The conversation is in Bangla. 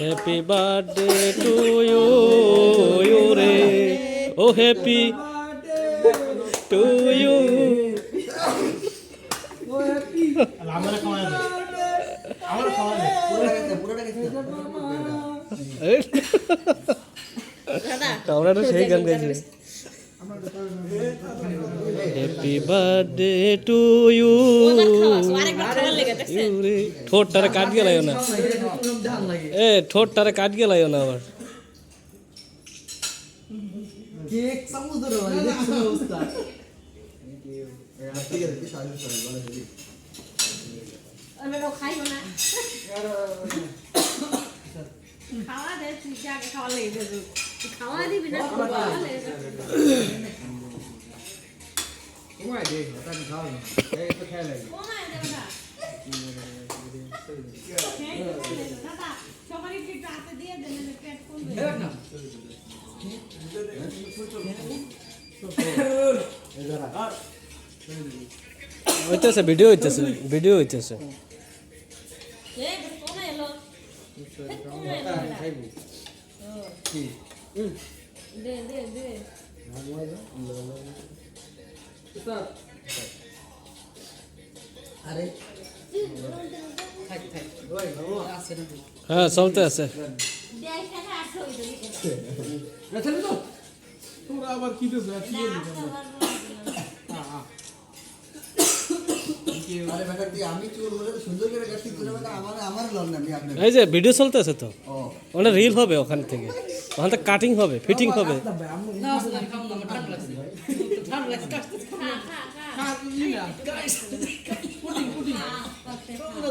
Happy birthday to you you রে ও হ্যাপি টু ইউ আমার সেই গান গাইছি হ্যাপি বার্থডে টু ইউ ঠোঁটটারে কাট গেলাইও না। এ, ঠোঁটটারে কাট গেলাইও না আবার। খাওয়া দে, তুই আগে খাওয়া খাওয়া দিবি না? হইতেছে ভিডিও হইতেছে ভিডিও হইতেছে। দে দে দে হ্যাঁ চলতে আছে। দে এখানে আসো ওই দিকে রাখলি তো তোরা আবার কি দেছ এই যে ভিডিও চলতে আছে তো। ওখানে রিল হবে ওখান থেকে ওখান থেকে কাটিং হবে ফিটিং হবে না